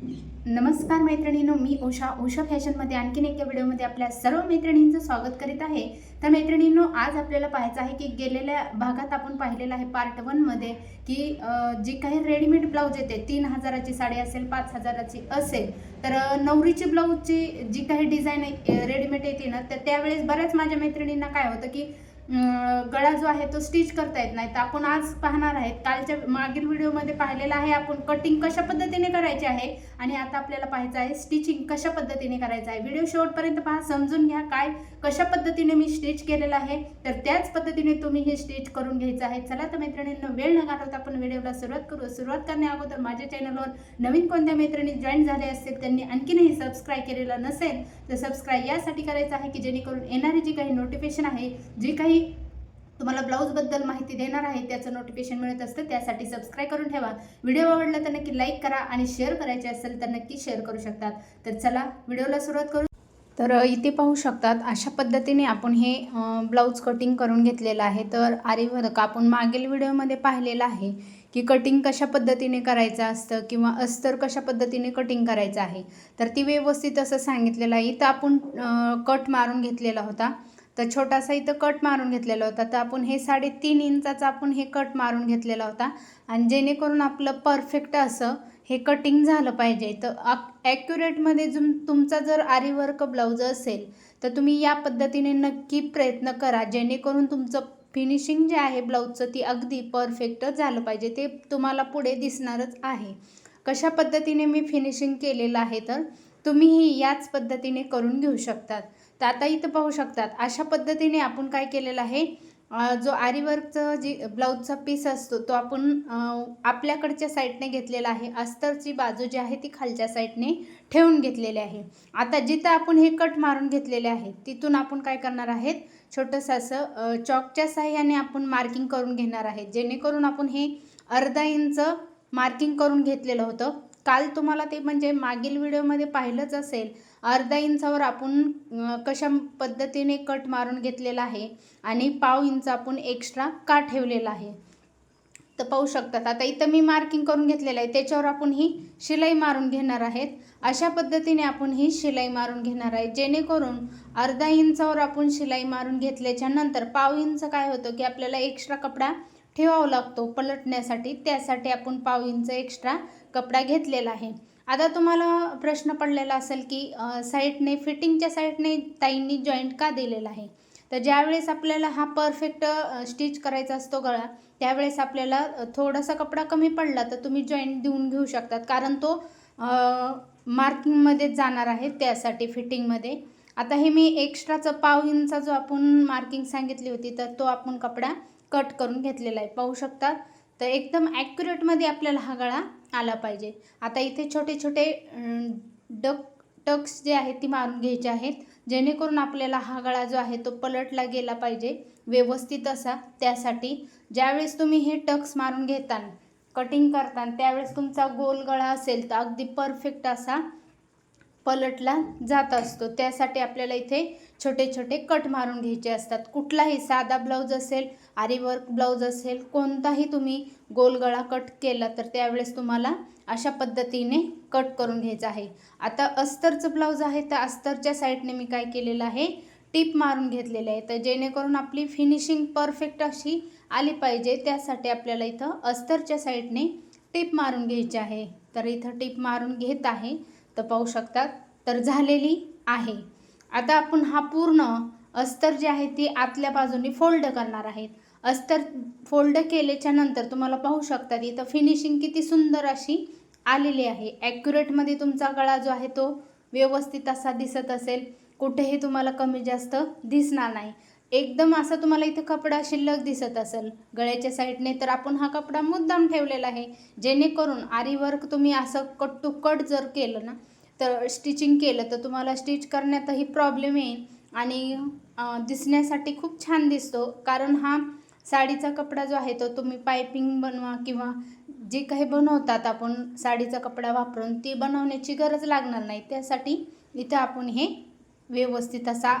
नमस्कार मैत्रिणींनो मी उषा. उषा फॅशनमध्ये आणखीन एका व्हिडिओमध्ये आपल्या सर्व मैत्रिणींचं स्वागत करीत आहे. तर मैत्रिणींनो आज आपल्याला पाहायचं आहे की गेलेल्या भागात आपण पाहिलेलं आहे पार्ट वनमध्ये की जी काही रेडीमेड ब्लाऊज येते तीन हजाराची साडी असेल पाच हजाराची असेल तर नवरीची ब्लाऊजची जी काही डिझाईन रेडीमेड येते ना तर त्यावेळेस बऱ्याच माझ्या मैत्रिणींना काय होतं की गळा जो आहे तो स्टिच करता येत नाही. तर आपण आज पाहणार आहेत कालच्या मागील व्हिडिओमध्ये पाहिलेला आहे आपण कटिंग कशा पद्धतीने करायची आहे आणि आता आपल्याला पाहायचं आहे स्टिचिंग कशा पद्धतीने करायचं आहे? व्हिडिओ शेवटपर्यंत पहा समजून घ्या काय कशा पद्धतीने मी स्टिच केलेलं आहे. तर त्याच पद्धतीने तुम्ही हे स्टिच करून घ्यायचं आहे. चला तर मैत्रिणींना वेळ न घालवता आपण व्हिडिओला सुरुवात करू. सुरुवात करण्या अगोदर माझ्या चॅनलवर नवीन कोणत्या मैत्रिणी जॉईन झाले असतील त्यांनी आणखीनही सबस्क्राईब केलेलं नसेल तर सबस्क्राईब यासाठी करायचं आहे की जेणेकरून येणारी जी काही नोटिफिकेशन आहे जी काही तुम्हाला ब्लाऊजबद्दल माहिती देणार आहे त्याचं नोटिफिकेशन मिळत असतं त्यासाठी सबस्क्राईब करून ठेवा. व्हिडिओ आवडला तर नक्की लाईक करा आणि शेअर करायचे असेल तर नक्की शेअर करू शकतात. तर चला व्हिडिओला सुरुवात करू. तर इथे पाहू शकतात अशा पद्धतीने आपण हे ब्लाऊज कटिंग करून घेतलेलं आहे. तर आरीवर्क आपण मागील व्हिडिओमध्ये पाहिलेलं आहे की कटिंग कशा पद्धतीने करायचं असतं किंवा अस्तर कशा पद्धतीने कटिंग करायचं आहे. तर ती व्यवस्थित असं सांगितलेलं आहे. इथं आपण कट मारून घेतलेला होता. तर छोटासा इथं कट मारून घेतलेला होता. तर आपण हे साडेतीन इंचाचा आपण हे कट मारून घेतलेला होता. आणि जेणेकरून आपलं परफेक्ट असं हे कटिंग झालं पाहिजे. तर ॲक्युरेटमध्ये जुम तुमचा जर आरीवर्क ब्लाऊज असेल तर तुम्ही या पद्धतीने नक्की प्रयत्न करा. जेणेकरून तुमचं फिनिशिंग जे आहे ब्लाऊजचं ती अगदी परफेक्ट झालं पाहिजे. ते तुम्हाला पुढे दिसणारच आहे. कशा पद्धतीने मी फिनिशिंग केलेलं आहे तर तुम्हीही याच पद्धतीने करून घेऊ शकतात. तर आता इथं पाहू शकतात अशा पद्धतीने आपण काय केलेलं आहे जो आरीवर्कचं जी ब्लाऊजचा पीस असतो तो आपण आपल्याकडच्या साईडने घेतलेला आहे. अस्तरची बाजू जी आहे ती खालच्या साईडने ठेवून घेतलेली आहे. आता जिथं आपण हे कट मारून घेतलेले आहे तिथून आपण काय करणार आहेत छोटंसं असं चॉकच्या साह्याने आपण मार्किंग करून घेणार आहे जेणेकरून आपण हे अर्धा इंच मार्किंग करून घेतलेलं होतं. काल तुम्हाला ते म्हणजे मागील व्हिडिओमध्ये पाहिलंच असेल अर्धा इंचावर आपण कशा पद्धतीने कट मारून घेतलेला आहे आणि पाव इंच आपण एक्स्ट्रा का ठेवलेला आहे? तर पाहू शकतात. आता इथं मी मार्किंग करून घेतलेलं आहे. त्याच्यावर आपण ही शिलाई मारून घेणार आहेत. अशा पद्धतीने आपण ही शिलाई मारून घेणार आहे. जेणेकरून अर्धा इंचावर आपण शिलाई मारून घेतल्याच्या नंतर पाव इंच काय होतं की आपल्याला एक्स्ट्रा कपडा ठेवावा लागतो पलटण्यासाठी. त्यासाठी आपण पाव इंच एक्स्ट्रा कपडा घेतलेला आहे. आता तुम्हाला प्रश्न पडलेला असेल की साईडने फिटिंगच्या साईडने ताईंनी जॉईंट का दिलेला आहे? तर ज्यावेळेस आपल्याला हा परफेक्ट स्टिच करायचा असतो गळा त्यावेळेस आपल्याला थोडासा कपडा कमी पडला तर तुम्ही जॉईंट देऊन घेऊ शकतात. कारण तो मार्किंगमध्ये जाणार आहे त्यासाठी फिटिंगमध्ये. आता हे मी एक्स्ट्राचं पाव इंचा जो आपण मार्किंग सांगितली होती तर तो आपण कपडा कट करून घेतलेला आहे. पाहू शकता? तर एकदम ॲक्युरेटमध्ये आपल्याला हा गळा आला पाहिजे. आता इथे छोटे छोटे डक टक्स जे आहेत ती मारून घ्यायचे आहेत. जेणेकरून आपल्याला हा गळा जो आहे तो पलटला गेला पाहिजे. व्यवस्थित असा. त्यासाठी ज्यावेळेस तुम्ही हे टक्स मारून घेताल कटिंग करताना त्यावेळेस तुमचा गोल गळा असेल तर अगदी परफेक्ट असा पलटला जात असतो. त्यासाठी आपल्याला इथे छोटे छोटे कट मारून घ्यायचे असतात. कुठलाही साधा ब्लाऊज असेल आरीवर्क ब्लाऊज असेल कोणताही तुम्ही गोलगळा कट केला तर त्यावेळेस तुम्हाला अशा पद्धतीने कट करून घ्यायचं आहे. आता अस्तरचं ब्लाऊज आहे तर अस्तरच्या साईडने मी काय केलेलं आहे? टिप मारून घेतलेले आहे. तर जेणेकरून आपली फिनिशिंग परफेक्ट अशी आली पाहिजे त्यासाठी आपल्याला इथं अस्तरच्या साईडने टिप मारून घ्यायची आहे. तर इथं टिप मारून घेत आहे. तर पाहू शकतात तर झालेली आहे. आता आपण हा पूर्ण अस्तर जे आहे ती आतल्या बाजूने फोल्ड करणार आहेत. अस्तर फोल्ड केल्याच्यानंतर तुम्हाला पाहू शकतात इथं फिनिशिंग किती सुंदर अशी आलेली आहे. ॲक्युरेटमध्ये तुमचा गळा जो आहे तो व्यवस्थित असा दिसत असेल. कुठेही तुम्हाला कमी जास्त दिसणार नाही. एकदम असा तुम्हाला इथं कपडा शिल्लक दिसत असेल. गळ्याच्या साईडने तर आपण हा कपडा मुद्दाम ठेवलेला आहे. जेणेकरून आरीवर्क तुम्ही असं कट टू कट जर केलं ना तर स्टिचिंग केलं तर तुम्हाला स्टिच करण्यातही प्रॉब्लेम येईल आणि दिसण्यासाठी खूप छान दिसतो. कारण हा साडीचा कपडा जो आहे तो तुम्ही पायपिंग बनवा किंवा जे काही बनवतात आपण साडीचा कपडा वापरून ते बनवण्याची गरज लागणार नाही. त्यासाठी इथं आपण हे व्यवस्थित असा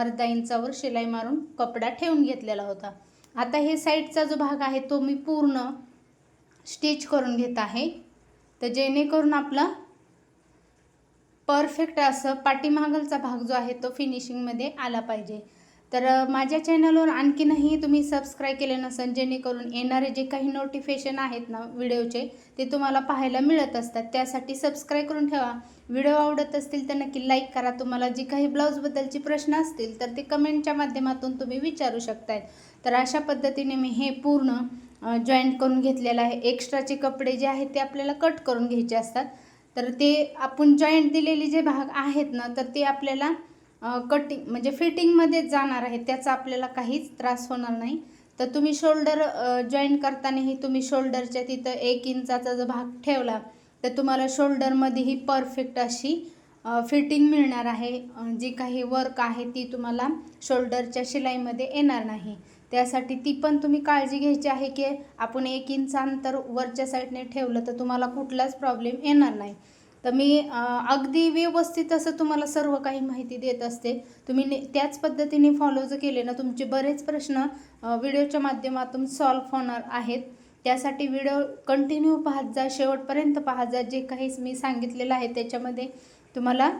अर्धा इंचावर शिलाई मारून कपडा ठेवून घेतलेला होता. आता हे साईडचा जो भाग आहे तो मी पूर्ण स्टिच करून घेत आहे. तर जेणेकरून आपलं परफेक्ट असं पाठीमागलचा भाग जो आहे तो फिनिशिंगमध्ये आला पाहिजे. तर माझ्या चॅनलवर आणखीनही तुम्ही सबस्क्राईब केले नसेल जेणेकरून येणारे जे काही नोटिफिकेशन आहेत ना व्हिडिओचे ते तुम्हाला पाहायला मिळत असतात. त्यासाठी सबस्क्राईब करून ठेवा. व्हिडिओ आवडत असतील तर नक्की लाईक करा. तुम्हाला जी काही ब्लाऊजबद्दलचे प्रश्न असतील तर ते कमेंटच्या माध्यमातून तुम्ही विचारू शकताय. तर अशा पद्धतीने मी हे पूर्ण जॉईंट करून घेतलेलं आहे. एक्स्ट्राचे कपडे जे आहेत ते आपल्याला कट करून घ्यायचे असतात. तर ते आपण जॉईंट दिलेले जे भाग आहेत ना तर ते आपल्याला कटिंग म्हणजे फिटिंगमध्येच जाणार आहे. त्याचा आपल्याला काहीच त्रास होणार नाही. तर तुम्ही शोल्डर जॉईन करतानाही तुम्ही शोल्डरच्या तिथं एक इंचाचा जो भाग ठेवला तर तुम्हाला शोल्डरमध्येही परफेक्ट अशी फिटिंग मिळणार आहे. जी काही वर्क आहे ती तुम्हाला शोल्डरच्या शिलाईमध्ये येणार नाही. त्यासाठी ती पण तुम्ही काळजी घ्यायची आहे की आपण एक इंच अंतर वरच्या साईडने ठेवलं तर तुम्हाला कुठलाच प्रॉब्लेम येणार नाही. तर मी अगदी व्यवस्थित असं तुम्हाला सर्व काही माहिती देत असते. तुम्ही ने त्याच पद्धतीने फॉलो जर केले ना तुमचे बरेच प्रश्न व्हिडिओच्या माध्यमातून सॉल्व्ह होणार आहेत. त्यासाठी व्हिडिओ कंटिन्यू पाहत जा शेवटपर्यंत पाहत जा. जे काही मी सांगितलेलं आहे त्याच्यामध्ये तुम्हाला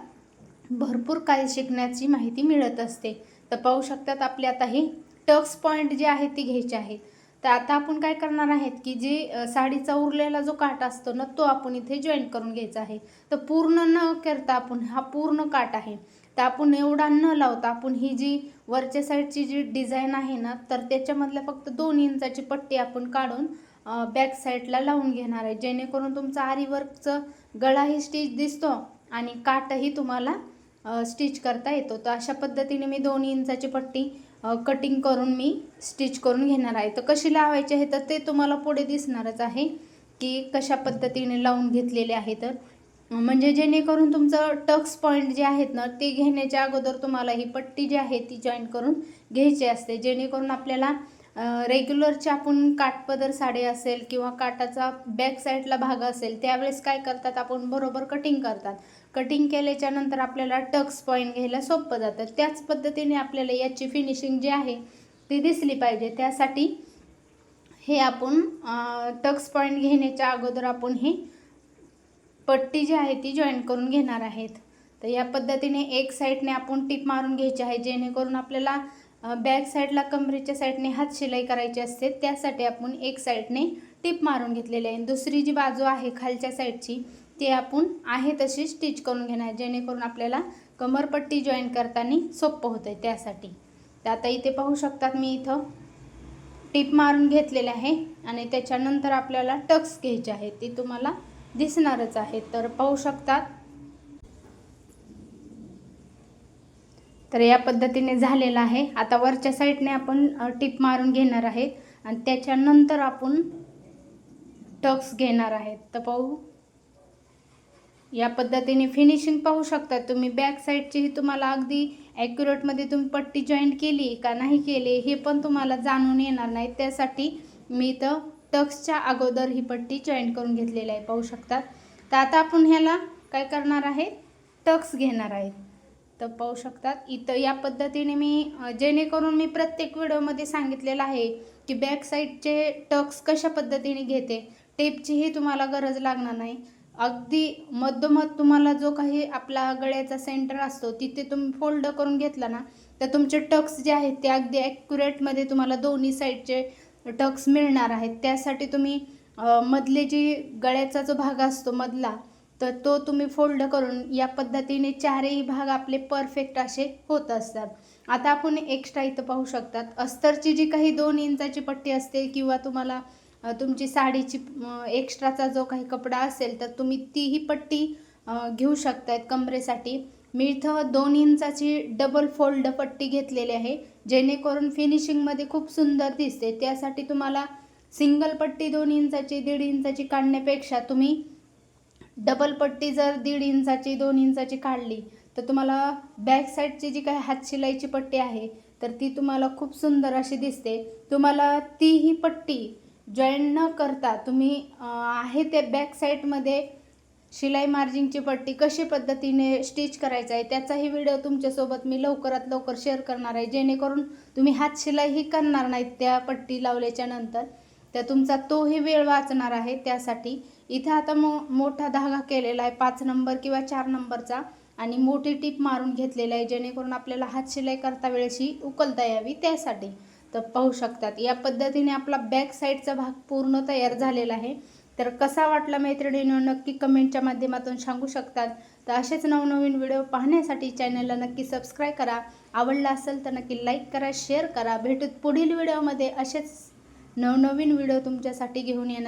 भरपूर काही शिकण्याची माहिती मिळत असते. तर पाहू शकतात आपले आता ही टक्स पॉईंट जे आहेत ते घ्यायचे आहेत. तर आता आपण काय करणार आहेत की जे साडीचा उरलेला जो काट असतो ना तो आपण इथे जॉईन करून घ्यायचा आहे. तर पूर्ण न करता आपण हा पूर्ण काट आहे. तर आपण एवढा न लावता आपण ही जी वरच्या साईडची जी डिझाईन आहे ना तर त्याच्यामधल्या फक्त दोन इंचाची पट्टी आपण काढून बॅक साईडला लावून घेणार आहे. जेणेकरून तुमचा आरी वर्कचं गळाही स्टिच दिसतो आणि काटही तुम्हाला स्टिच करता येतो. तर अशा पद्धतीने मी दोन इंचाची पट्टी कटिंग करून मी स्टिच करून घेणार आहे. तर कशी लावायची आहे तर ते तुम्हाला पुढे दिसणारच आहे की कशा पद्धतीने लावून घेतलेले आहे तर. म्हणजे जेणेकरून तुमचं टक्स पॉईंट जे आहेत ना ते घेण्याच्या अगोदर तुम्हाला ही पट्टी जी आहे ती जॉईन करून घ्यायची असते. जेणेकरून आपल्याला रेग्युलरची आपण काठपदर साडी असेल किंवा काटाचा बॅक साईडला भाग असेल त्यावेळेस काय करतात? आपण बरोबर कटिंग करतात. कटिंग केल्याच्यानंतर आपल्याला टक्स पॉईंट घ्यायला सोपं जातं. त्याच पद्धतीने आपल्याला याची फिनिशिंग जी आहे ती दिसली पाहिजे. त्यासाठी हे आपण टक्स पॉईंट घेण्याच्या अगोदर आपण ही पट्टी जी आहे ती जॉईन करून घेणार आहेत. तर या पद्धतीने एक साईडने आपण टिप मारून घ्यायची आहे जेणेकरून आपल्याला बॅक साईडला कमरेच्या साईडने हात शिलाई करायची असते. त्यासाठी आपण एक साईडने टिप मारून घेतलेली आहे. दुसरी जी बाजू आहे खालच्या साईडची ती आपण आहे तशी स्टिच करून घेणार जेणेकरून आपल्याला कमरपट्टी जॉईन करताना सोपं होतं आहे त्यासाठी. तर आता इथे पाहू शकतात मी इथं टिप मारून घेतलेले आहे आणि त्याच्यानंतर आपल्याला टक्स घ्यायचे आहेत. ते तुम्हाला दिसणारच आहे तर पाहू शकतात. तर या पद्धतीने झालेलं आहे. आता वरच्या साईडने आपण टिप मारून घेणार आहेत आणि त्याच्यानंतर आपण टक्स घेणार आहेत. तर पाहू या पद्धतीने फिनिशिंग पाहू शकता. तुम्ही बॅक साईडचीही तुम्हाला अगदी ॲक्युरेटमध्ये तुम्ही पट्टी जॉईंट केली का नाही केली हे पण तुम्हाला जाणून येणार नाही. त्यासाठी मी इथं टक्सच्या अगोदर ही पट्टी जॉईंट करून घेतलेली आहे पाहू शकतात तर आता आपण ह्याला काय करणार आहे? टक्स घेणार आहेत तर पाहू शकतात इथं या पद्धतीने मी जेणेकरून मी प्रत्येक व्हिडिओमध्ये सांगितलेलं आहे की बॅक साईडचे टक्स कशा पद्धतीने घेते टेपचीही तुम्हाला गरज लागणार नाही. अगदी मधोमध तुम्हाला जो काही आपला गळ्याचा सेंटर असतो तिथे तुम्ही फोल्ड करून घेतला ना तर तुमचे टक्स जे आहेत ते अगदी ॲक्युरेटमध्ये तुम्हाला दोन्ही साईडचे टक्स मिळणार आहेत. त्यासाठी तुम्ही मधले जी गळ्याचा जो भाग असतो मधला तर तो तुम्ही फोल्ड करून या पद्धतीने चारही भाग आपले परफेक्ट असे होत असतात. आता आपण एक्स्ट्रा इथं पाहू शकतात. अस्तरची जी काही दोन इंचाची पट्टी असते किंवा तुम्हाला तुमची साडीची एक्स्ट्राचा जो काही कपडा असेल तर तुम्ही तीही पट्टी घेऊ शकतायत कमरेसाठी. मी इथं दोन इंचाची डबल फोल्ड पट्टी घेतलेली आहे जेणेकरून फिनिशिंगमध्ये खूप सुंदर दिसते. त्यासाठी तुम्हाला सिंगल पट्टी दोन इंचाची दीड इंचाची काढण्यापेक्षा तुम्ही डबल पट्टी जर दीड इंचाची दोन इंचाची काढली तर तुम्हाला बॅक साईडची जी काही हातशिलाईची पट्टी आहे तर ती तुम्हाला खूप सुंदर अशी दिसते. तुम्हाला तीही पट्टी जॉईन न करता तुम्ही आहे ते बॅक साईडमध्ये शिलाई मार्जिंगची पट्टी कशी पद्धतीने स्टिच करायचं आहे त्याचाही व्हिडिओ तुमच्यासोबत मी लवकरात लवकर शेअर करणार आहे. जेणेकरून तुम्ही हात शिलाईही करणार नाहीत त्या पट्टी लावल्याच्या नंतर तर तुमचा तोही वेळ वाचणार आहे. त्यासाठी इथे आता मो मोठा धागा केलेला आहे पाच नंबर किंवा चार नंबरचा आणि मोठी टीप मारून घेतलेला आहे जेणेकरून आपल्याला हात शिलाई करता वेळेशी उकलता यावी त्यासाठी. तर पाहू शकतात. या पद्धतीने आपला बॅक साईडचा भाग पूर्ण तयार झालेला आहे. तर कसा वाटला मैत्रिणीनं? नक्की कमेंटच्या माध्यमातून सांगू शकतात. तर असेच नवनवीन व्हिडिओ पाहण्यासाठी चॅनलला नक्की सबस्क्राईब करा. आवडला असेल तर नक्की लाईक करा शेअर करा. भेटूत पुढील व्हिडिओमध्ये असेच नवनवीन व्हिडिओ तुमच्यासाठी घेऊन येणार.